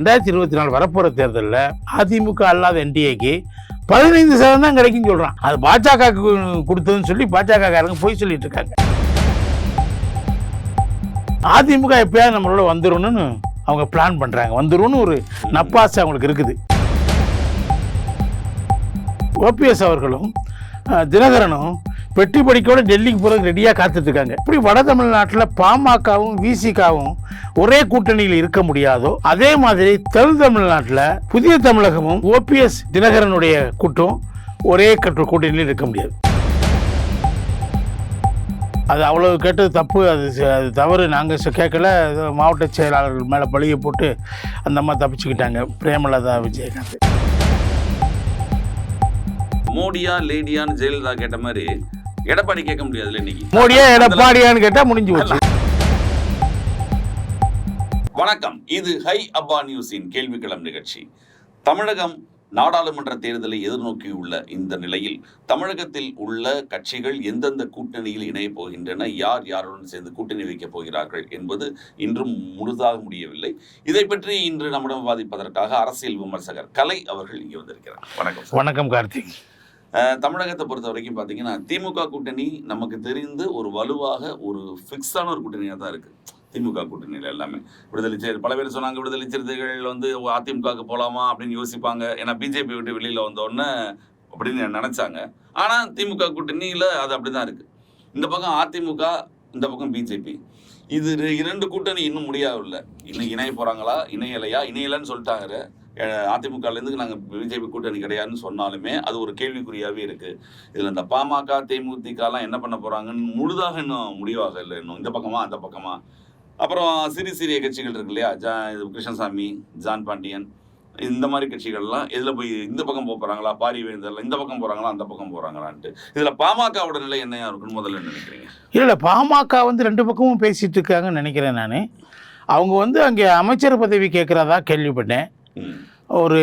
ரெண்டாயிரத்தி இருபத்தி நாலு வரப்போகிற தேர்தலில் அதிமுக அல்லாத என்டிஏக்கு பதினைந்து சதவீதம் தான் சொல்கிறான் அது பாஜக கொடுத்ததுன்னு சொல்லி பாஜக காரங்க போய் சொல்லிட்டு இருக்காங்க. அதிமுக எப்பயாவது நம்மளோட வந்துரும்னு அவங்க பிளான் பண்ணுறாங்க வந்துரும்னு ஒரு நப்பாசை அவங்களுக்கு இருக்குது. ஓபிஎஸ் அவர்களும் தினகரனும் வெற்றி படிக்கோட டெல்லிக்கு போகிறதுக்கு ரெடியாக காத்துட்டு இருக்காங்க இப்படி வட தமிழ்நாட்டில் பாமகவும் விசிகாவும் ஒரே கூட்டணியில் இருக்க முடியாதோ அதே மாதிரி தென் தமிழ்நாட்டில் புதிய தமிழகமும் ஓபிஎஸ் தினகரனுடைய கூட்டம் ஒரே கட்டு கூட்டணியில் இருக்க முடியாது. அது அவ்வளவு கேட்டது தப்பு. அது அது தவறு. நாங்கள் கேட்கல. மாவட்ட செயலாளர்கள் மேலே பழிய போட்டு அந்த அம்மா தப்பிச்சுக்கிட்டாங்க. பிரேமலதா விஜயகாந்த். மோடியா லேடியான்னு ஜெயலலிதா கேட்ட மாதிரி எடப்பாடி கேட்க முடியாதுல்ல இன்னைக்கு. மோடியா எடப்பாடியான்னு கேட்டால் முடிஞ்சு போச்சு. வணக்கம். இது ஹை அப்பா நியூஸின் கேள்விக்களம் நிகழ்ச்சி. தமிழகம் நாடாளுமன்ற தேர்தலை எதிர்நோக்கியுள்ள இந்த நிலையில் தமிழகத்தில் உள்ள கட்சிகள் எந்தெந்த கூட்டணியில் இணையப் போகின்றன யார் யாருடன் சேர்ந்து கூட்டணி வைக்கப் போகிறார்கள் என்பது இன்றும் முழுதாக முடியவில்லை. இதை பற்றி இன்று நம்மிடம் விவாதிப்பதற்காக அரசியல் விமர்சகர் கலை அவர்கள் இங்கே வந்திருக்கிறார். வணக்கம். வணக்கம் கார்த்திக். தமிழகத்தை பொறுத்த வரைக்கும் பார்த்தீங்கன்னா திமுக கூட்டணி நமக்கு தெரிந்து ஒரு வலுவாக ஒரு ஃபிக்ஸான ஒரு கூட்டணியாக தான் இருக்குது திமுக கூட்டணியில் எல்லாமே. விடுதலை சிறுத்தை பல பேர் சொன்னாங்க விடுதலை சிறுத்தைகள் வந்து அதிமுகவுக்கு போகலாமா அப்படின்னு யோசிப்பாங்க. ஏன்னா பிஜேபி விட்டு வெளியில் வந்தோடனே அப்படின்னு நினச்சாங்க. ஆனால் திமுக கூட்டணியில் அது அப்படி தான் இருக்குது இந்த பக்கம் அதிமுக இந்த பக்கம் பிஜேபி. இது இரண்டு கூட்டணி இன்னும் முடியவில்லை. இன்னும் இணைய போகிறாங்களா இணையலையா? இணையலைன்னு சொல்லிட்டாங்க. அதிமுகலேருந்து நாங்கள் பிஜேபி கூட்டணி கிடையாதுன்னு சொன்னாலுமே அது ஒரு கேள்விக்குறியாகவே இருக்குது இதில் இந்த பாமக தேமுதிகலாம் என்ன பண்ண போகிறாங்கன்னு முழுதாக இன்னும் முடிவாக இல்லை இன்னும். இந்த பக்கமாக அந்த பக்கமாக அப்புறம் சிறிய சிறிய கட்சிகள் இருக்கு இல்லையா? ஜா இது கிருஷ்ணசாமி ஜான் பாண்டியன் இந்த மாதிரி கட்சிகள்லாம் இதில் போய் இந்த பக்கம் போக போகிறாங்களா பாரி வேந்தர்ல இந்த பக்கம் போகிறாங்களா அந்த பக்கம் போகிறாங்களான்ட்டு இதில் பாமகவோட நிலை என்னையா இருக்குன்னு முதல்ல நினைக்கிறீங்க? இல்லை பாமக வந்து ரெண்டு பக்கமும் பேசிகிட்டு இருக்காங்கன்னு நினைக்கிறேன் நான். அவங்க வந்து அங்கே அமைச்சர் பதவி கேட்குறதா கேள்விப்பட்டேன். ஒரு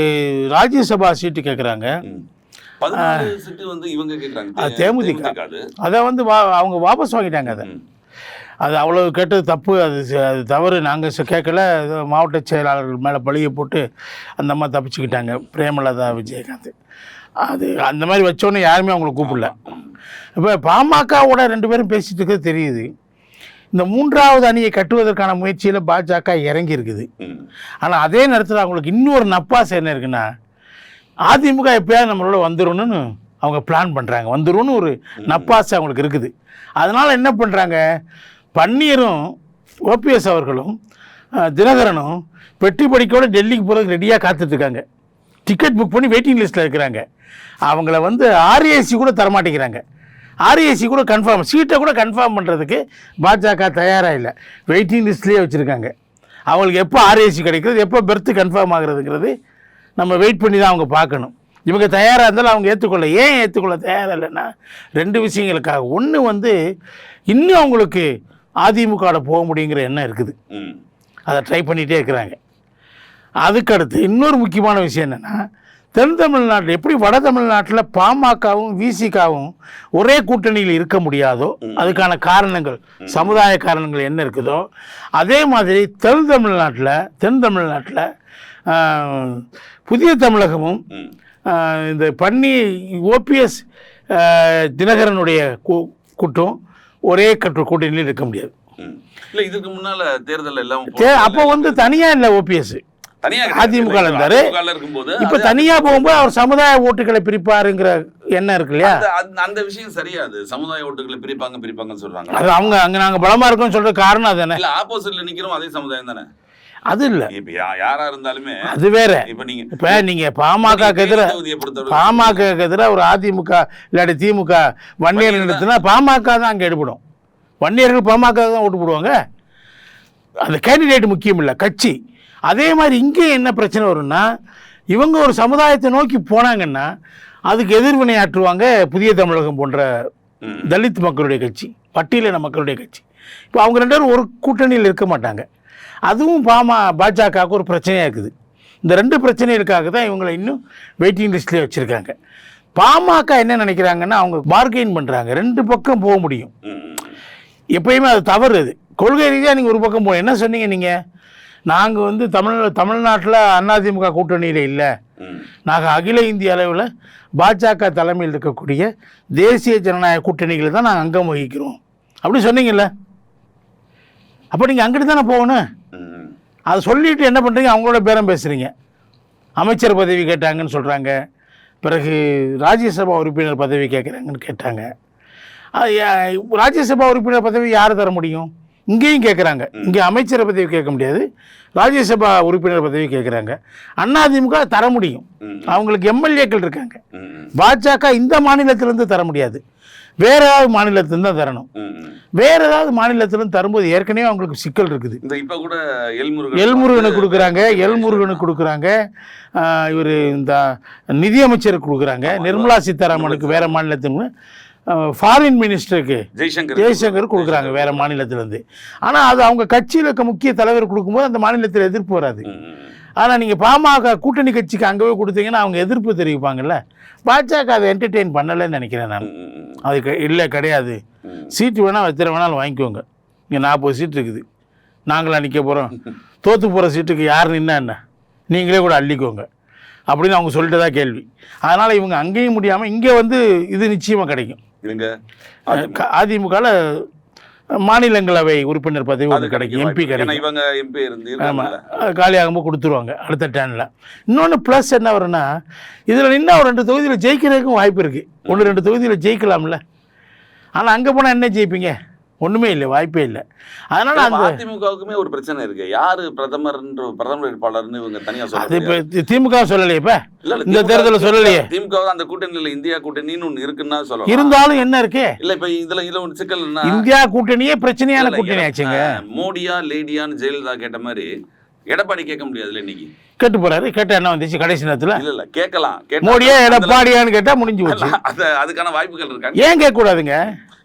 ராஜ்யசபா சீட்டு கேட்குறாங்க தேமுதிக. அது. வந்து வா அவங்க வாபஸ் வாங்கிட்டாங்க அதை. அது அவ்வளவு கேட்டது தப்பு. அது அது தவறு. நாங்கள் கேட்கல மாவட்ட செயலாளர்கள் மேலே பழிய போட்டு அந்த அம்மா தப்பிச்சுக்கிட்டாங்க. பிரேமலதா விஜயகாந்த். அது அந்த மாதிரி வச்சோன்னே யாருமே அவங்கள கூப்பிடல. இப்போ பாமகவோட ரெண்டு பேரும் பேசிட்டு இருக்கிறது தெரியுது. இந்த மூன்றாவது அணியை கட்டுவதற்கான முயற்சியில் பாஜக இறங்கி இருக்குது. ஆனால் அதே நேரத்தில் அவங்களுக்கு இன்னொரு நப்பாசை என்ன இருக்குன்னா அதிமுக எப்பயாவது நம்மளோட வந்துரும்னு அவங்க பிளான் பண்ணுறாங்க வந்துரும்னு ஒரு நப்பாசை அவங்களுக்கு இருக்குது. அதனால் என்ன பண்ணுறாங்க பன்னீரும் ஓபிஎஸ் அவர்களும் தினகரனும் பெட்டி படிக்கோட டெல்லிக்கு போகிறதுக்கு ரெடியாக காத்துட்ருக்காங்க. டிக்கெட் புக் பண்ணி வெயிட்டிங் லிஸ்ட்டில் இருக்கிறாங்க. அவங்கள வந்து ஆர்ஏசி கூட தரமாட்டேங்கிறாங்க. ஆர்ஏசி கூட கன்ஃபார்ம் சீட்டை கூட கன்ஃபார்ம் பண்ணுறதுக்கு பாஜக தயாராக இல்லை. வெயிட்டிங் லிஸ்ட்லேயே வச்சுருக்காங்க. அவங்களுக்கு எப்போ ஆர்ஏசி கிடைக்கிறது எப்போ பெர்த்து கன்ஃபார்ம் ஆகுறதுங்கிறது நம்ம வெயிட் பண்ணி தான் அவங்க பார்க்கணும். இவங்க தயாராக இருந்தாலும் அவங்க ஏற்றுக்கொள்ள ஏன் ஏற்றுக்கொள்ள தயாராக இல்லைன்னா ரெண்டு விஷயங்களுக்காக. ஒன்று வந்து இன்னும் அவங்களுக்கு அதிமுகவோட போக முடியுங்கிற எண்ணம் இருக்குது. அதை ட்ரை பண்ணிகிட்டே இருக்கிறாங்க. அதுக்கடுத்து இன்னொரு முக்கியமான விஷயம் என்னென்னா தென் தமிழ்நாட்டில் எப்படி வட தமிழ்நாட்டில் பாமகவும் விசிகாவும் ஒரே கூட்டணியில் இருக்க முடியாதோ அதுக்கான காரணங்கள் சமுதாய காரணங்கள் என்ன இருக்குதோ அதே மாதிரி தென் தமிழ்நாட்டில் தென் தமிழ்நாட்டில் புதிய தமிழகமும் இந்த பன்னி ஓபிஎஸ் தினகரனுடைய கூ- கூட்டம் ஒரே கட்டு கூட்டணியில் இருக்க முடியாது. இல்ல இதுக்கு முன்னால தேர்தல் எல்லாம் அப்போ வந்து தனியாக இல்லை ஓபிஎஸ் தனியா அதிமுக இருந்தாரு. அதிமுக இருக்கும்போது இப்போ அது- தனியாக போகும்போது அவர் சமுதாய ஓட்டுகளை பிரிப்பாருங்கிற எண்ணம் இருக்கு இல்லையா? அந்த- விஷயம் சரியாது. சமுதாய ஓட்டுகளை பிரிப்பாங்க பிரிப்பாங்கன்னு சொல்றாங்க. அது அவங்க அங்கே நாங்கள் பலமாக இருக்கோம்னு சொல்கிற காரணம் அதுதானே? இல்ல ஆப்போசிட்ல நிக்கிறோம் அதே சமுதாயம் தானே? அது இல்லை. இப்ப யாரா இருந்தாலுமே அது வேற. இப்ப நீங்க இப்போ எதிராக தொகுதியை பொறுத்தவரை பாமகக்கு எதிராக ஒரு அதிமுக இல்லாட்டி திமுக வன்னியர் நிறுத்தினா பாமக தான் அங்கே எடுபடும். வன்னியர்கள் பாமக தான் ஓட்டு போடுவாங்க. அந்த கேண்டிடேட் முக்கியம் இல்லை கட்சி. அதே மாதிரி இங்கே என்ன பிரச்சனை வரும்னா இவங்க ஒரு சமுதாயத்தை நோக்கி போனாங்கன்னா அதுக்கு எதிர்வினை ஆற்றுவாங்க புதிய தமிழகம் போன்ற. தலித் மக்களுடைய கட்சி பட்டியலின மக்களுடைய கட்சி. இப்போ அவங்க ரெண்டு பேரும் ஒரு கூட்டணியில் இருக்க மாட்டாங்க. அதுவும் பாமா பாஜகவுக்கு ஒரு பிரச்சனையாக இருக்குது. இந்த ரெண்டு பிரச்சனைகளுக்காக தான் இவங்களை இன்னும் வெயிட்டிங் லிஸ்ட்லேயே வச்சுருக்காங்க. பாமக என்ன நினைக்கிறாங்கன்னா அவங்க பார்கெயின் பண்ணுறாங்க ரெண்டு பக்கம் போக முடியும். எப்பயுமே அது தவறு அது. கொள்கை ரீதியாக நீங்கள் ஒரு பக்கம் போகணும் என்ன சொன்னீங்க நீங்கள் நாங்கள் வந்து தமிழ் தமிழ்நாட்டில் அதிமுக கூட்டணியில் இல்லை. நாங்கள் அகில இந்திய அளவில் பாஜக தலைமையில் இருக்கக்கூடிய தேசிய ஜனநாயக கூட்டணிகளை தான் நாங்கள் அங்கம் வகிக்கிறோம். அப்படி சொன்னீங்கல்ல? அப்போ நீங்கள் அங்கிட்டு தானே போகணும். அதை சொல்லிட்டு என்ன பண்ணுறீங்க அவங்களோட பேரம் பேசுகிறீங்க அமைச்சர் பதவி கேட்டாங்கன்னு சொல்கிறாங்க பிறகு ராஜ்யசபா உறுப்பினர் பதவி கேட்குறாங்கன்னு கேட்டாங்க. ராஜ்யசபா உறுப்பினர் பதவி யார் தர முடியும்? இங்கேயும் கேட்குறாங்க இங்கே அமைச்சர் பதவி கேட்க முடியாது. ராஜ்யசபா உறுப்பினர் பதவி கேட்குறாங்க அதிமுக தர முடியும். அவங்களுக்கு எம்எல்ஏக்கள் இருக்காங்க. பாஜக இந்த மாநிலத்திலேருந்து தர முடியாது. வேற ஏதாவது மாநிலத்திலேருந்து தான் தரணும். வேற ஏதாவது மாநிலத்திலேருந்து தரும்போது ஏற்கனவே அவங்களுக்கு சிக்கல் இருக்குது. இந்த இப்ப கூட எல்முருகன் எல்முருகனுக்கு கொடுக்குறாங்க. எல்முருகனுக்கு கொடுக்குறாங்க. இவர் இந்த நிதியமைச்சருக்கு கொடுக்குறாங்க. நிர்மலா சீதாராமனுக்கு வேற மாநிலத்தின் ஃபாரின் மினிஸ்டருக்கு ஜெய்சங்கர் ஜெய்சங்கர் கொடுக்குறாங்க. வேற மாநிலத்திலேருந்து. ஆனால் அது அவங்க கட்சியில் இருக்க முக்கிய தலைவர் கொடுக்கும்போது அந்த மாநிலத்தில் எதிர்ப்பு வராது. ஆனால் நீங்கள் பாமக கூட்டணி கட்சிக்கு அங்கே போய் கொடுத்தீங்கன்னா அவங்க எதிர்ப்பு தெரிவிப்பாங்கல்ல? பாஜக அதை என்டர்டெயின் பண்ணலைன்னு நினைக்கிறேன் நான். ம். ம். அது க- இல்லை கிடையாது. சீட்டு வேணால் எத்தனை வேணாலும் வாங்கிக்கோங்க. இங்கே நாற்பது சீட்டு இருக்குது. நாங்களாம் நிற்க போகிறோம் தோற்று போகிற சீட்டுக்கு யார் நின்னா என்ன? நீங்களே கூட அள்ளிக்கோங்க. அப்படின்னு அவங்க சொல்லிட்டு தான் கேள்வி. அதனால் இவங்க அங்கேயும் முடியாமல் இங்கே வந்து இது நிச்சயமாக கிடைக்கும். அதிமுகவில் மாநிலங்களவை உறுப்பினர் பதவி அது ஒன்று கிடைக்கும். எம்பி கிடைக்கும். இவங்க எம்பி இருந்து ஆமாம். காலியாகும்போது கொடுத்துருவாங்க அடுத்த டேனில். இன்னொன்று ப்ளஸ் என்ன வரும்னா இதில் நின்னா ஒரு ரெண்டு தொகுதியில் ஜெயிக்கிறதுக்கும் வாய்ப்பு இருக்குது ஒன்று ரெண்டு தொகுதியில் ஜெயிக்கலாம்ல. ஆனால் அங்கே போனால் என்ன ஜெயிப்பீங்க? ஒன்றுமே இல்லை வாய்ப்பே இல்லை. அதனால் அந்த அதிமுகவுக்குமே ஒரு பிரச்சனை இருக்கு. யாரு பிரதமர்ன்ற பிரதமர் வேட்பாளர்னு இவங்க தனியா அது சொல்ல இப்போ திமுக சொல்லலையே இப்போ? இந்த தேர்தலில் சொல்லலையே? திமுக அந்த கூட்டணியில இந்தியா கூட்டணின்னு ஒண்ணு இருக்குன்னா சொல்லலாம். இருந்தாலும் என்ன இருக்கு? இல்ல இப்ப இதுல இதுல ஒரு சிக்கல் இந்தியா கூட்டணியே பிரச்சனையான கூட்டணி ஆச்சுங்க. மோடியா லேடியான்னு ஜெயலலிதா கேட்ட மாதிரி எடப்பாடி கேட்க முடியாதுல்ல இன்னைக்கு? கேட்டு போறாரு. கேட்ட என்ன வந்துச்சு கடைசி நேரத்தில்? இல்ல இல்ல கேட்கலாம். கேட்டா மோடியா எடப்பாடியான்னு கேட்டால் முடிஞ்சு போச்சு. அது அதுக்கான வாய்ப்புகள் இருக்கான்னு ஏன் கேட்கக்கூடாதுங்க?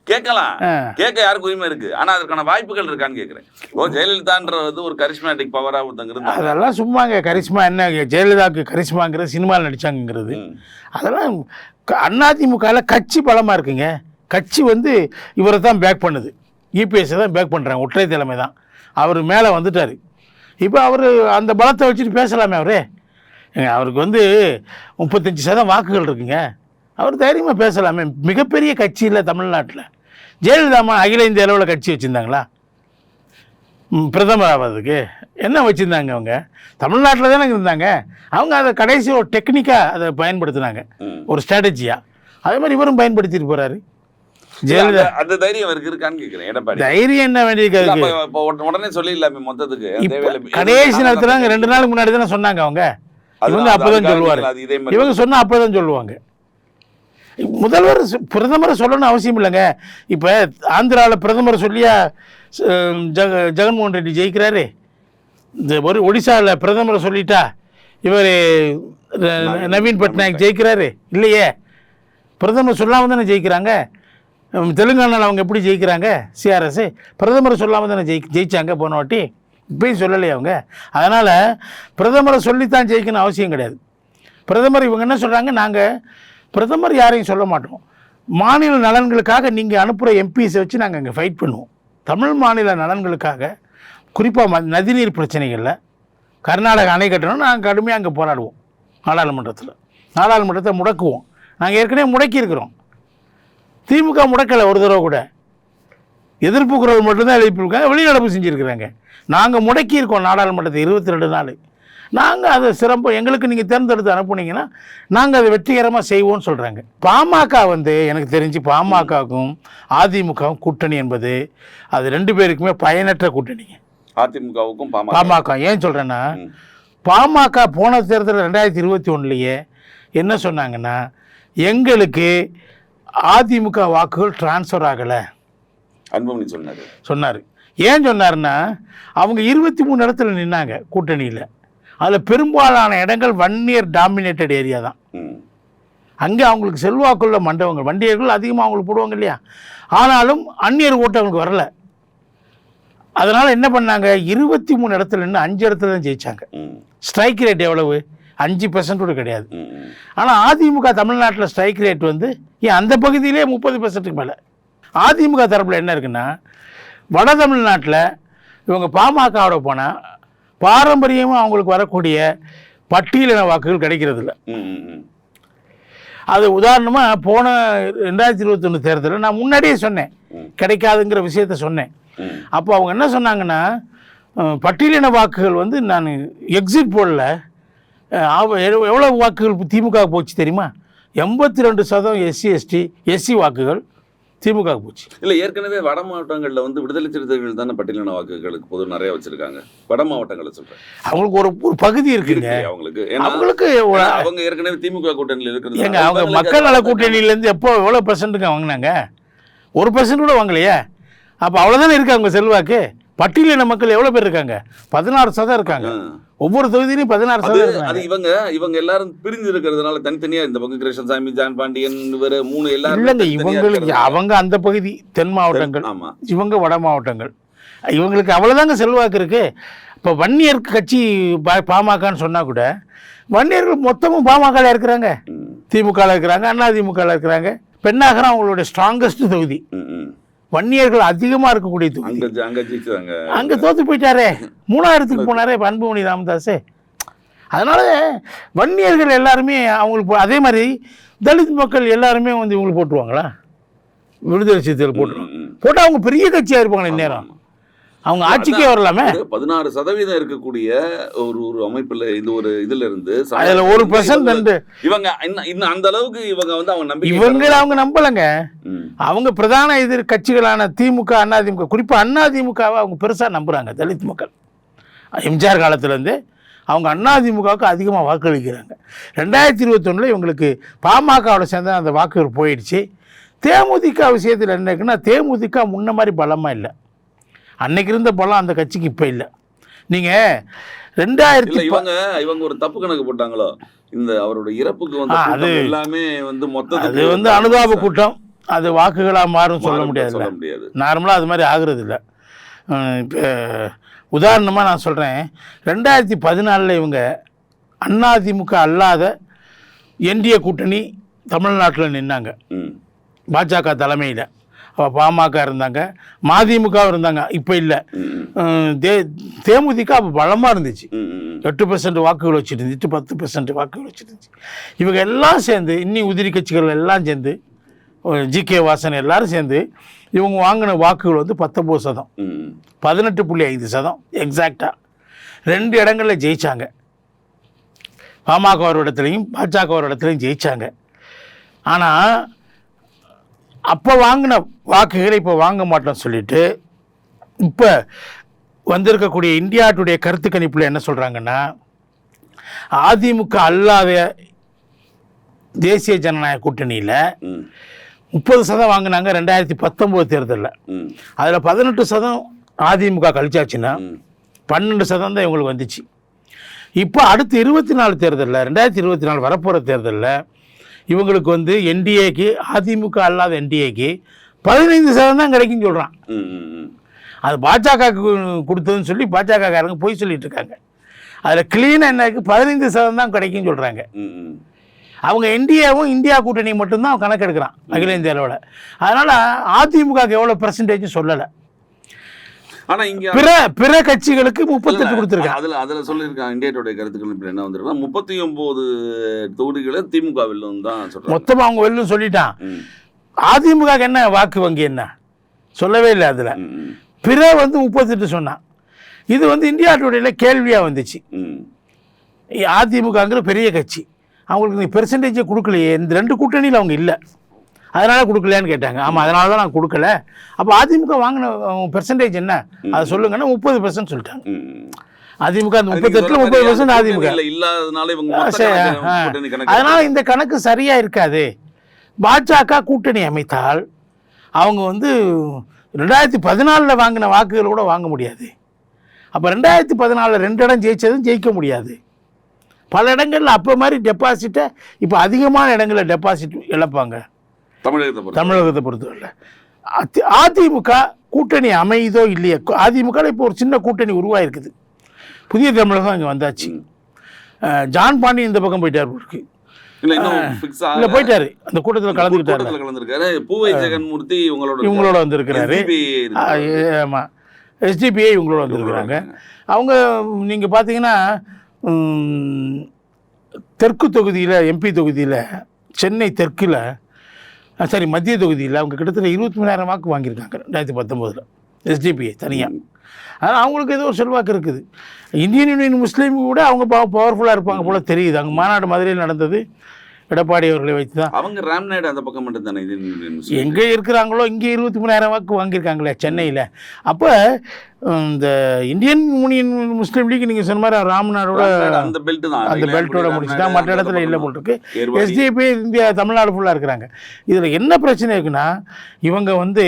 கேட்கலாம். கேட்க யாருக்கு உரிமை இருக்கு? ஆனா அதுக்கான வாய்ப்புகள் இருக்கான்னு கேக்குறேன் ஓ ஜெயலலிதான்றது ஒரு கரிஸ்மேட்டிக் பவரா ஒருத்தங்க இருந்தாங்க. அதெல்லாம் சும்மாங்க கரிஷ்மா என்ன? ஜெயலலிதாவுக்கு கரிஷ்மாங்கிறது சினிமாவில் நடிச்சாங்கங்கிறது. ம். அதெல்லாம் அதிமுகவில் கட்சி பலமாக இருக்குங்க. கட்சி வந்து இவரை தான் பேக் பண்ணுது. இபிஎஸ்ஸை தான் பேக் பண்ணுறாங்க ஒற்றை தலைமை தான். அவர் மேலே வந்துட்டார். இப்போ அவர் அந்த பலத்தை வச்சுட்டு பேசலாமே அவரே. அவருக்கு வந்து முப்பத்தஞ்சு சதம் வாக்குகள் இருக்குங்க. அவர் தைரியமாக பேசலாமே. மிகப்பெரிய கட்சி இல்லை தமிழ்நாட்டில். ஜெயலலிதாமா அகில இந்திய அளவில் கட்சி வச்சுருந்தாங்களா? பிரதமர் ஆவதுக்கு என்ன வச்சுருந்தாங்க அவங்க? தமிழ்நாட்டில் தானே இருந்தாங்க. அவங்க அதை கடைசி ஒரு டெக்னிக்காக அதை பயன்படுத்தினாங்க. ஒரு ஸ்ட்ராட்டஜியாக அதே மாதிரி இவரும் பயன்படுத்திட்டு போகிறாரு ஜெயலலிதா அந்த- தைரியம் அவருக்கு இருக்கான்னு கேக்குறேன். எடப்பாடி. தைரியம் என்ன இப்ப உடனே- சொல்லிடலாமே மொத்தத்துக்கு. கடைசி நேரத்தில் ரெண்டு நாளுக்கு முன்னாடி தானே சொன்னாங்க அவங்க. இவங்க அப்பதான் சொல்லுவாரு. இவங்க சொன்னால் அப்போ தான் சொல்லுவாங்க. முதல்வர் பிரதமரை சொல்லணும்னு அவசியம் இல்லைங்க. இப்போ ஆந்திராவில் பிரதமர் சொல்லியா ஜெக ஜெகன்மோகன் ரெட்டி ஜெயிக்கிறாரு. இந்த ஒரு ஒடிசாவில் பிரதமரை சொல்லிட்டா இவர் நவீன் பட்நாயக் ஜெயிக்கிறாரு. இல்லையே. பிரதமர் சொல்லாமல் தானே ஜெயிக்கிறாங்க? உம், தெலுங்கானால அவங்க எப்படி ஜெயிக்கிறாங்க? சிஆர்எஸ். பிரதமரை சொல்லாமல் தானே ஜெயி ஜெயிச்சாங்க போன வாட்டி. இப்பயும் சொல்லலையே அவங்க. அதனால் பிரதமரை சொல்லித்தான் ஜெயிக்கணும் அவசியம் கிடையாது. பிரதமர் இவங்க என்ன சொல்கிறாங்க நாங்கள் பிரதமர் யாரையும் சொல்ல மாட்டோம். மாநில நலன்களுக்காக நீங்கள் அனுப்புகிற எம்பிஸை வச்சு நாங்கள் இங்கே ஃபைட் பண்ணுவோம். தமிழ் மாநில நலன்களுக்காக குறிப்பாக நதிநீர் பிரச்சனைகளில் கர்நாடக அணை கட்டணும் நாங்கள் கடுமையாக அங்கே போராடுவோம் நாடாளுமன்றத்தில். நாடாளுமன்றத்தை முடக்குவோம். நாங்கள் ஏற்கனவே முடக்கியிருக்கிறோம். திமுக முடக்கலை ஒரு தடவை கூட. எதிர்ப்பு குரல் மட்டும்தான் எழுப்பியிருக்காங்க வெளிநடப்பு செஞ்சுருக்கிறாங்க. நாங்கள் முடக்கியிருக்கோம் நாடாளுமன்றத்தை இருபத்தி ரெண்டு நாள். நாங்கள் அதை சிறப்பு எங்களுக்கு நீங்கள் தேர்ந்தெடுத்து அனுப்புனீங்கன்னா நாங்கள் அதை வெற்றிகரமாக செய்வோம்னு சொல்கிறாங்க பாமக வந்து எனக்கு தெரிஞ்சு பாமகவுக்கும் அதிமுகவும் கூட்டணி என்பது அது ரெண்டு பேருக்குமே பயனற்ற கூட்டணிங்க. அதிமுகவுக்கும் பாமக. ஏன் சொல்கிறேன்னா. பாமக போன தேர்தல் ரெண்டாயிரத்தி இருபத்தி ஒன்றுலையே என்ன சொன்னாங்கன்னா எங்களுக்கு அதிமுக வாக்குகள் டிரான்ஸ்ஃபர் ஆகலை. அன்புமணி சொன்னாரு. சொன்னார். ஏன் சொன்னார்னா அவங்க இருபத்தி மூணு இடத்துல நின்னாங்க கூட்டணியில். அதில் பெரும்பாலான இடங்கள் வன்னியர் டாமினேட்டட் ஏரியா தான். அங்கே அவங்களுக்கு செல்வாக்குள்ள மண்டபங்கள் வண்டியர்கள் அதிகமாக அவங்களுக்கு போடுவாங்க இல்லையா? ஆனாலும் அந்நியர் ஓட்டு அவங்களுக்கு வரல. அதனால் என்ன பண்ணாங்க? இருபத்தி மூணு இடத்துல நின்று அஞ்சு இடத்துல தான் ஜெயிச்சாங்க. ம். ஸ்ட்ரைக் ரேட் எவ்வளவு? அஞ்சு பெர்சன்ட் கூட கிடையாது. ஆனால் அதிமுக தமிழ்நாட்டில் ஸ்ட்ரைக் ரேட் வந்து ஏன் அந்த பகுதியிலே முப்பது பெர்சன்ட்டுக்கு மேலே? அதிமுக தரப்பில் என்ன இருக்குன்னா வட தமிழ்நாட்டில் இவங்க பாமகவோட போனால் பாரம்பரியமாக அவங்களுக்கு வரக்கூடிய பட்டியலின வாக்குகள் கிடைக்கிறதில்ல. அது உதாரணமாக போன ரெண்டாயிரத்தி இருபத்தொன்று தேர்தலில் நான் முன்னாடியே சொன்னேன். கிடைக்காதுங்கிற விஷயத்த சொன்னேன். அப்போ அவங்க என்ன சொன்னாங்கன்னா பட்டியலின வாக்குகள் வந்து நான் எக்ஸிட் போடல எவ்வளோ வாக்குகள் திமுக போச்சு தெரியுமா எண்பத்தி ரெண்டு சதம் எஸ்சி எஸ்டி எஸ்சி வாக்குகள் திமுக போச்சு. இல்ல ஏற்கனவே வட மாவட்டங்கள்ல வந்து விடுதலை சிறுத்தைகள் தானே பட்டியலின வாக்குகளுக்கு பொது நிறைய வச்சிருக்காங்க. வட மாவட்டங்களை சொல்றேன். அவங்களுக்கு ஒரு ஒரு பகுதி இருக்குங்க. இருக்கு அவங்களுக்கு. ஏன்னா அவங்களுக்கு அவங்க ஏற்கனவே திமுக கூட்டணியில் இருக்கிறது ஏங்க அவங்க மக்கள் நல கூட்டணியிலேருந்து எப்போ எவ்வளோ பர்சன்ட்டுங்க வாங்கினாங்க? ஒரு பர்சன்ட் கூட வாங்கலையே? அப்போ அவ்வளோதானே இருக்கு அவங்க செல்வாக்கு? பட்டியலின மக்கள் எவ்வளோ பேர் இருக்காங்க? பதினாறு சதம் இருக்காங்க. ஒவ்வொரு தொகுதியிலையும் பதினாறு சதம் அது இவங்க இவங்க எல்லாரும் பிரிஞ்சு இருக்கிறதுனால தனித்தனியா இந்த பக்கம் கிருஷ்ணசாமி ஜான் பாண்டியன் இவரு மூணு எல்லாரும் இல்லைங்க இவங்களுக்கு அவங்க அந்த பகுதி தென் மாவட்டங்கள் இவங்க வட மாவட்டங்கள். இவங்களுக்கு அவ்வளோதாங்க செல்வாக்கு இருக்கு. இப்போ வன்னியர் கட்சி பாமகன்னு சொன்னா கூட வன்னியர்கள் மொத்தமும் பாமகல இருக்கிறாங்க. திமுகவில் இருக்கிறாங்க அண்ணா திமுகவில் இருக்கிறாங்க. பெண்ணாகரம் அவங்களுடைய ஸ்ட்ராங்கஸ்ட் தொகுதி. வன்னியர்கள் அதிகமாக இருக்கக்கூடிய தொகுதி. அங்க தோத்து போயிட்டாரே. மூணாயிரத்துக்கு போனாரே இப்ப அன்புமணி ராமதாஸே அதனால வன்னியர்கள் எல்லாருமே அவங்களுக்கு அதே மாதிரி தலித் மக்கள் எல்லாருமே வந்து இவங்களுக்கு போட்டுருவாங்களா? விடுதலை சிறுத்தைகள் போட்டுருவாங்க. போட்டால் அவங்க பெரிய கட்சியாக இருப்பாங்க இந்நேரம். ஆமா. அவங்க ஆட்சிக்கே வரலாமே. பதினாறு சதவீதம் இருக்கக்கூடிய ஒரு ஒரு அமைப்புல இது ஒரு இதுல இருந்து அதில் ஒரு பர்சன்ட் இவங்க இன்னும் அந்த அளவுக்கு இவங்க வந்து அவங்க நம்பிக்கை இவங்களை அவங்க நம்பலைங்க. அவங்க பிரதான எதிர் கட்சிகளான திமுக அதிமுக குறிப்பாக அதிமுகவை அவங்க பெருசாக நம்புகிறாங்க தலித் மக்கள். எம்ஜிஆர் காலத்துலேருந்து அவங்க அதிமுகவுக்கு அதிகமாக வாக்களிக்கிறாங்க. ரெண்டாயிரத்தி இருபத்தொன்னில் இவங்களுக்கு பாமகவோட சேர்ந்த அந்த வாக்குகள் போயிடுச்சு. தேமுதிக விஷயத்தில் என்ன இருக்குன்னா தேமுதிக முன்ன மாதிரி பலமாக இல்லை. அன்னைக்கு இருந்த பலம் அந்த கட்சிக்கு இப்போ இல்லை. நீங்கள் ரெண்டாயிரத்தி இவங்க இவங்க ஒரு தப்பு கணக்கு போட்டாங்களோ? இந்த அவரோட இறப்புக்கு வந்து அது- எல்லாமே வந்து மொத்தத்துக்கு அது வந்து அனுதாப கூட்டம். அது வாக்குகளாக மாறும் சொல்ல முடியாதுல்ல. சொல்ல முடியாது. நார்மலாக அது மாதிரி ஆகுறது இல்லை இப்போ உதாரணமாக நான் சொல்கிறேன் ரெண்டாயிரத்தி பதினாலில் இவங்க அதிமுக அல்லாத என்டிஏ கூட்டணி தமிழ்நாட்டில் நின்னாங்க. பாஜக தலைமையில். அப்போ பாமக இருந்தாங்க மதிமுக இருந்தாங்க இப்போ இல்லை. தே தேமுதிக அப்போ பலமாக இருந்துச்சு. எட்டு பர்சன்ட் வாக்குகள் வச்சுட்டு இருந்துச்சு பத்து பர்சன்ட் வாக்குகள் வச்சுட்டு இருந்துச்சு இவங்க எல்லாம் சேர்ந்து இன்னி உதிரி கட்சிகள் எல்லாம் சேர்ந்து ஜி கே வாசன் எல்லாரும் சேர்ந்து இவங்க வாங்கின வாக்குகள் வந்து பத்தொம்போது சதம். பதினெட்டு புள்ளி ஐந்து சதம் எக்ஸாக்டாக ரெண்டு இடங்களில் ஜெயிச்சாங்க. பாமக ஒரு இடத்துலையும் பாஜக ஒரு இடத்துலையும் ஜெயிச்சாங்க. ஆனால் அப்போ வாங்கின வாக்குகளை இப்போ வாங்க மாட்டோம்னு சொல்லிட்டு இப்போ வந்திருக்கக்கூடிய இந்தியா டுடே கருத்து கணிப்பில் என்ன சொல்கிறாங்கன்னா அதிமுக அல்லாத தேசிய ஜனநாயக கூட்டணியில் முப்பது சதம் வாங்கினாங்க ரெண்டாயிரத்தி பத்தொம்போது தேர்தலில். அதில் பதினெட்டு சதம் அதிமுக கழிச்சாச்சுன்னா. பன்னெண்டு சதம் தான் இவங்களுக்கு வந்துச்சு. இப்போ அடுத்து இருபத்தி நாலு தேர்தலில் ரெண்டாயிரத்தி இருபத்தி நாலு வரப்போகிற தேர்தலில் இவங்களுக்கு வந்து என்டிஏக்கு அதிமுக அல்லாத என்டிஏக்கு பதினைந்து சதம் தான் கிடைக்குன்னு சொல்கிறான். அது பாஜக கொடுத்ததுன்னு சொல்லி பாஜக காரங்க போய் சொல்லிட்டு இருக்காங்க. அதில் க்ளீனாக என்ன இருக்குது பதினைந்து சதம் தான் கிடைக்குன்னு சொல்கிறாங்க. அவங்க என்டிஏவும் இந்தியா கூட்டணி மட்டும்தான் கணக்கெடுக்கிறான் அகில இந்திய அளவில். அதனால் அதிமுகவுக்கு எவ்வளோ பர்சன்டேஜ் சொல்லலை. ஆனா இங்க பிற பிற கட்சிகளுக்கு முப்பத்தெட்டு கொடுத்துருக்காங்க அதுல அதுல சொல்லியிருக்காங்க இந்தியாவுடைய கருத்துக்கள் இப்ப என்ன வந்திருக்குன்னா முப்பத்தி ஒன்பது தொகுதிகளை திமுக வெல்லும் தான் சொல்றாங்க. மொத்தமாக அவங்க வெல்லும் சொல்லிட்டான். அதிமுக என்ன வாக்கு வங்கி என்ன? சொல்லவே இல்லை அதில். பிற வந்து முப்பத்தெட்டு சொன்னான். இது வந்து இந்தியா டுடேல கேள்வியாக வந்துச்சு. அதிமுகங்கிற பெரிய கட்சி. அவங்களுக்கு நீ பெர்சன்டேஜை கொடுக்கலையே. இந்த ரெண்டு கூட்டணியில் அவங்க இல்லை. அதனால் கொடுக்கலையான்னு கேட்டாங்க. ஆமாம் அதனால தான் நான் கொடுக்கல. அப்போ அதிமுக வாங்கின பெர்சன்டேஜ் என்ன? அதை சொல்லுங்கன்னா முப்பது பெர்சன்ட் சொல்லிட்டாங்க. அதிமுக அந்த முப்பத்தெட்டில் முப்பது பெர்சன்ட் அதிமுக. அதனால இந்த கணக்கு சரியா இருக்காது. பாஜக கூட்டணி அமைத்தால் அவங்க வந்து ரெண்டாயிரத்தி பதினாலில் வாங்கின வாக்குகள் கூட வாங்க முடியாது. அப்போ ரெண்டாயிரத்தி பதினாலில் ரெண்டு இடம் ஜெயிச்சதும் ஜெயிக்க முடியாது. பல இடங்களில் அப்போ மாதிரி டெபாசிட்டை இப்போ அதிகமான இடங்களில் டெபாசிட் இழப்பாங்க. தமிழகத்தை தமிழகத்தை பொறுத்தவரை அதி- அதிமுக கூட்டணி அமையுதோ இல்லையோ அதிமுக இப்போ ஒரு சின்ன கூட்டணி உருவாயிருக்குது. புதிய தமிழகம் இங்கே வந்தாச்சு. ஜான் பாண்டி இந்த பக்கம் போயிட்டார் இருக்கு இல்ல போயிட்டாரு. அந்த கூட்டத்தில் கலந்துக்கிட்டாரு கலந்துருக்காரு. பூவை ஜெகன்மூர்த்தி உங்களோட இவங்களோட வந்திருக்கிறாரு. ஆமாம் எஸ்டிபிஐ இவங்களோட வந்திருக்கிறாங்க. அவங்க நீங்கள் பார்த்தீங்கன்னா தெற்கு தொகுதியில் எம்பி தொகுதியில் சென்னை தெற்கில் சாரி மத்திய தொகுதியில் அவங்க கிட்டத்தட்ட இருபத்தி மூணாயிரம் வாக்கு வாங்கியிருக்காங்க ரெண்டாயிரத்தி பத்தொம்போதில். எஸ்டிபிஐ தனியாக ஆனால் அவங்களுக்கு ஏதோ ஒரு செல்வாக்கு இருக்குது. இந்தியன் யூனியன் முஸ்லீம் கூட அவங்க பவர்ஃபுல்லாக இருப்பாங்க போல தெரியுது. அங்கே மாநாடு மதுரையில் நடந்தது. எடப்பாடி அவர்களை வைத்து தான் அவங்க ராம்நாடு அந்த பக்கம் மட்டும் தானே இது எங்கே இருக்கிறாங்களோ இங்கே இருபத்தி மூணாயிரம் வாக்கு வாங்கியிருக்காங்களே சென்னையில். அப்போ இந்த இந்தியன் யூனியன் முஸ்லீம் லீக் நீங்கள் சொன்ன மாதிரி ராம்நாடோட அந்த பெல்ட் தான். அந்த பெல்ட்டோட முடிச்சுட்டா மற்ற இடத்துல இல்லை போட்டிருக்கு. எஸ்டிபி இந்தியா தமிழ்நாடு ஃபுல்லாக இருக்கிறாங்க. இதில் என்ன பிரச்சனை இருக்குன்னா இவங்க வந்து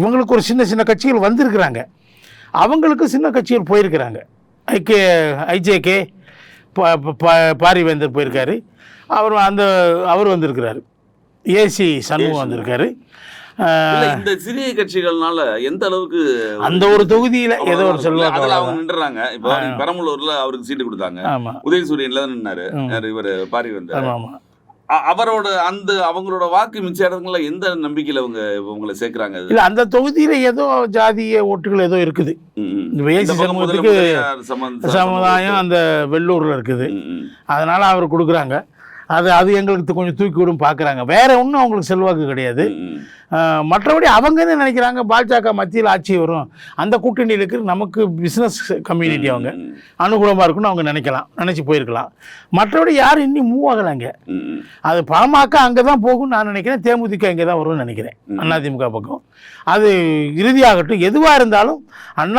இவங்களுக்கு ஒரு சின்ன சின்ன கட்சிகள் வந்திருக்கிறாங்க. அவங்களுக்கு சின்ன கட்சிகள் போயிருக்கிறாங்க. ஐகே ஐஜேகே பாரிவேந்தர் போயிருக்காரு. அவர் அந்த அவர் வந்திருக்கிறாரு. ஏசி சண்முகம் வந்திருக்காரு. இந்த சிறிய கட்சிகள்னால எந்த அளவுக்கு அந்த ஒரு தொகுதியில் ஏதோ ஒரு அதுல அவங்க. நின்றுறாங்க இப்போ பெரம்பலூர்ல அவருக்கு சீட்டு கொடுத்தாங்க. உதயசூரியன்ல நின்னாரு. இவரு? பாரி வந்து ஆமாம் ஆமாம் அவரோட அந்த அவங்களோட வாக்கு மிச்ச இடங்கள்ல எந்த நம்பிக்கையில அவங்க உங்களை சேர்க்கறாங்க? இல்லை அந்த தொகுதியில் ஏதோ ஜாதிய ஓட்டுகள் ஏதோ இருக்குது. சமூகத்துக்கு சமுதாயம் அந்த வெள்ளூரில் இருக்குது. அதனால் அவர் கொடுக்குறாங்க. அது அது எங்களுக்கு கொஞ்சம் தூக்கி விடும் பார்க்குறாங்க வேற ஒன்றும் அவங்களுக்கு செல்வாக்கு கிடையாது. மற்றபடி அவங்க என்ன நினைக்கிறாங்க பாஜக மத்தியில் ஆட்சி வரும். அந்த கூட்டணியில் இருக்கிற நமக்கு பிஸ்னஸ் கம்யூனிட்டி அவங்க அனுகூலமாக இருக்குன்னு அவங்க நினைக்கலாம். நினச்சி போயிருக்கலாம். மற்றபடி யாரும் இன்னும் மூவ் ஆகலைங்க. அது பாமக அங்கே தான் போகும்னு நான் நினைக்கிறேன். தேமுதிக இங்கே தான் வரும்னு நினைக்கிறேன். அதிமுக பக்கம். அது இறுதியாகட்டும் எதுவாக இருந்தாலும்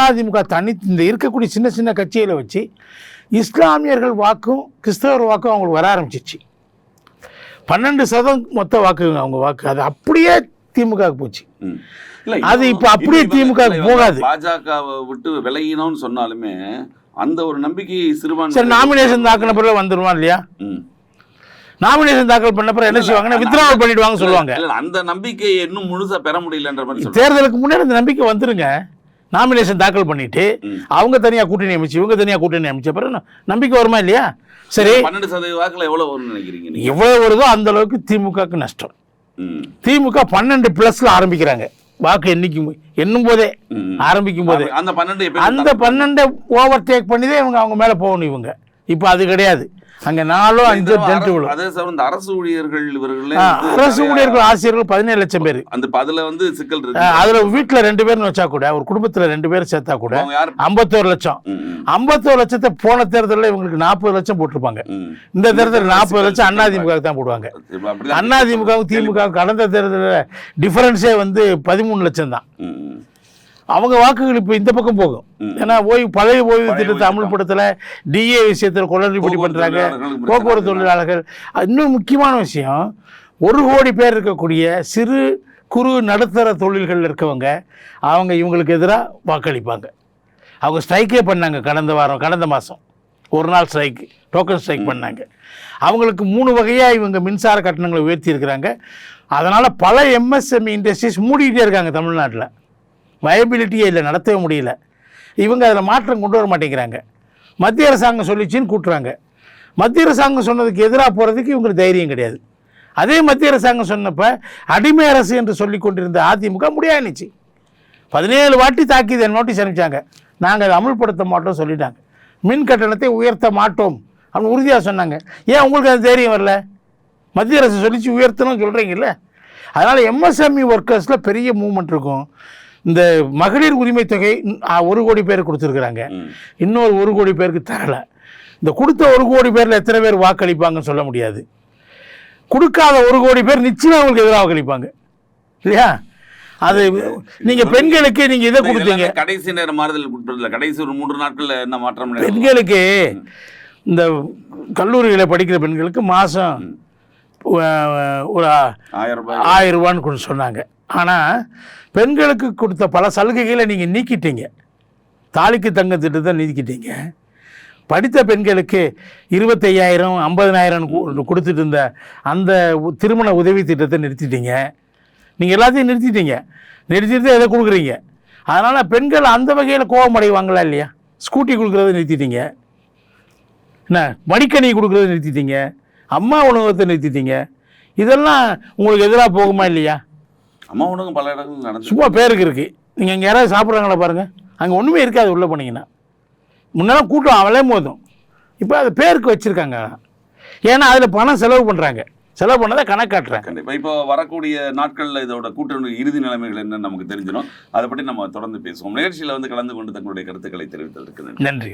அதிமுக தனி இந்த இருக்கக்கூடிய சின்ன சின்ன கட்சிகளை வச்சு இஸ்லாமியர்கள் வாக்கும் கிறிஸ்தவர் வாக்கும் அவங்களுக்கு வர ஆரம்பிச்சிச்சு. பன்னெண்டு சதம் மொத்த வாக்கு அவங்க வாக்கு. அது அப்படியே திமுகவுக்கு போச்சு. அது இப்ப அப்படியே திமுக போகாது. பாஜகவை விட்டு விலகினோம்னு சொன்னாலுமே அந்த ஒரு நம்பிக்கை சிறுபான்மை சரி நாமினேஷன் தாக்கின பிறகு வந்துடுவான் இல்லையா. நாமினேஷன் தாக்கல் பண்ண பிறகு என்ன செய்வாங்கன்னா வித்ராவல் பண்ணிடுவாங்க சொல்லுவாங்க. அந்த நம்பிக்கையை இன்னும் முழுசா பெற முடியலன்ற மாதிரி தேர்தலுக்கு முன்னாடி அந்த நம்பிக்கை வந்துருங்க. நாமினேஷன் தாக்கல் பண்ணிட்டு. அவங்க தனியாக கூட்டணி அமைச்சு இவங்க தனியாக கூட்டணி அமைச்ச பிறகு நம்பிக்கை வருமா இல்லையா? சரி. பன்னெண்டு சதவீத வாக்குல எவ்வளவு வரும்னு நினைக்கிறீங்க நீங்க? எவ்வளவு வருதோ அந்த அளவுக்கு திமுகக்கு நஷ்டம். திமுக பன்னெண்டு பிளஸ்ல ஆரம்பிக்கிறாங்க. வாக்கு எண்ணிக்கும் எண்ணும் போதே. ஆரம்பிக்கும் போதே. அந்த பன்னெண்டு அந்த பன்னெண்டை ஓவர் டேக் பண்ணி தான் இவங்க அவங்க மேலே போகணும் இவங்க. இப்போ அது கிடையாது. அங்கே நாலோ அஞ்சோ டென்ட் விழும் அதே சார் இந்த அரசு ஊழியர்கள் இவர்களே அரசு ஊழியர்கள் ஆசிரியர்கள் பதினேழு லட்சம் பேர். அந்த அதுல வந்து சிக்கல் இருக்கு. அதில் வீட்டில் ரெண்டு பேர்னு வச்சா கூட ஒரு குடும்பத்தில் ரெண்டு பேர் சேர்த்தா கூட ஐம்பத்தோரு லட்சம். ஐம்பத்தோரு லட்சத்தை போன தேர்தலில் இவங்களுக்கு நாற்பது லட்சம் போட்டிருப்பாங்க. இந்த தேர்தல் நாற்பது லட்சம் அதிமுக தான் போடுவாங்க. அதிமுகவும் திமுக கடந்த தேர்தலில் டிஃபரன்ஸே வந்து பதிமூணு லட்சம் தான். அவங்க வாக்குகள் இப்போ இந்த பக்கம் போகும். ஏன்னா ஓய்வு பழைய ஓய்வு திட்டத்தை அமல்படுத்தல டிஏ விஷயத்தில் குளறுபடி தொழிலாளர்களுக்கு போக்குவரத்து தொழிலாளர்கள். இன்னும் முக்கியமான விஷயம் ஒரு கோடி பேர் இருக்கக்கூடிய சிறு குறு நடுத்தர தொழில்கள் இருக்கவங்க அவங்க இவங்களுக்கு எதிராக வாக்களிப்பாங்க. அவங்க ஸ்ட்ரைக்கே பண்ணாங்க கடந்த வாரம் கடந்த மாதம் ஒரு நாள் ஸ்ட்ரைக் டோக்கன் ஸ்ட்ரைக் பண்ணாங்க. அவங்களுக்கு மூணு வகையாக இவங்க மின்சார கட்டணங்களை உயர்த்தி இருக்கிறாங்க. அதனால் பல எம்எஸ்எம்இ இண்டஸ்ட்ரீஸ் மூடிக்கிட்டே இருக்காங்க தமிழ்நாட்டில். வயபிலிட்டியே இல்லை நடத்தவே முடியல. இவங்க அதில் மாற்றம் கொண்டு வர மாட்டேங்கிறாங்க. மத்திய அரசாங்கம் சொல்லிச்சின்னு கூட்டுறாங்க. மத்திய அரசாங்கம் சொன்னதுக்கு எதிராக போகிறதுக்கு இவங்களுக்கு தைரியம் கிடையாது. அதே மத்திய அரசாங்கம் சொன்னப்போ அடிமை அரசு என்று சொல்லி கொண்டிருந்த அதிமுக முடியாதுச்சு பதினேழு வாட்டி தாக்கி நோட்டீஸ் அனுப்பிச்சாங்க. நாங்கள் அதை அமல்படுத்த மாட்டோம் சொல்லிட்டாங்க. மின் கட்டணத்தை உயர்த்த மாட்டோம் அப்படின்னு உறுதியாக சொன்னாங்க. ஏன் உங்களுக்கு அது தைரியம் வரல? மத்திய அரசு சொல்லிச்சு உயர்த்தணும்னு சொல்கிறீங்கல்ல அதனால் எம்எஸ்எம்இ ஒர்க்கர்ஸில் பெரிய மூவ்மெண்ட் இருக்கும். இந்த மகளிர் உரிமை தொகை ஒரு கோடி பேர் கொடுத்துருக்குறாங்க. இன்னொரு ஒரு கோடி பேருக்கு தரல. இந்த கொடுத்த ஒரு கோடி பேரில் எத்தனை பேர் வாக்களிப்பாங்கன்னு சொல்ல முடியாது. கொடுக்காத ஒரு கோடி பேர் நிச்சயம் அவங்களுக்கு எதிராக வாக்களிப்பாங்க. இல்லையா? அது நீங்கள் பெண்களுக்கு நீங்கள் இதை கொடுத்தீங்க. கடைசி நேர மாறுதல் உட்படல கடைசி ஒரு மூன்று நாட்கள்ல என்ன மாற்றம்? பெண்களுக்கு இந்த கல்லூரியில் படிக்கிற பெண்களுக்கு மாதம் ஒரு ஆயிரம் ரூபான்னு சொன்னாங்க. ஆனால் பெண்களுக்கு கொடுத்த பல சலுகைகளை நீங்கள் நீக்கிட்டீங்க. தாலிக்கு தங்க திட்டத்தை நீக்கிட்டீங்க. படித்த பெண்களுக்கு இருபத்தையாயிரம் ஐம்பதனாயிரம் கொடுத்துட்டு இருந்த அந்த திருமண உதவி திட்டத்தை நிறுத்திட்டீங்க. நீங்கள் எல்லாத்தையும் நிறுத்திட்டீங்க. நிறுத்திட்டு எதை கொடுக்குறீங்க? அதனால் பெண்கள் அந்த வகையில் கோபம் அடைவாங்களா இல்லையா? ஸ்கூட்டி கொடுக்குறத நிறுத்திட்டீங்க. என்ன? மடிக்கணி கொடுக்குறத நிறுத்திட்டீங்க. அம்மா உணவகத்தை நிறுத்திட்டீங்க. இதெல்லாம் உங்களுக்கு எதிராக போகுமா இல்லையா? அம்மா உணவு பல இடங்கள் நடந்து சும்மா பேருக்கு இருக்கு. நீங்கள் இங்கே யாராவது சாப்பிட்றாங்களா பாருங்கள் அங்கே ஒன்றுமே இருக்காது உள்ளே போனீங்கன்னா. முன்னெல்லாம் கூட்டம் அவளே மோதும். இப்போ அது பேருக்கு வச்சுருக்காங்க. ஏன்னா அதில் பணம் செலவு பண்ணுறாங்க செலவு பண்ணதை கணக்காட்டுறாங்க கண்டிப்பா. இப்போ வரக்கூடிய நாட்கள்ல இதோட கூட்டணி இறுதி நிலைமைகள் என்னன்னு நமக்கு தெரிஞ்சிடும். அதை பற்றி நம்ம தொடர்ந்து பேசுவோம். நிகழ்ச்சியில வந்து கலந்து கொண்டு தங்களுடைய கருத்துக்களை நன்றி நன்றி.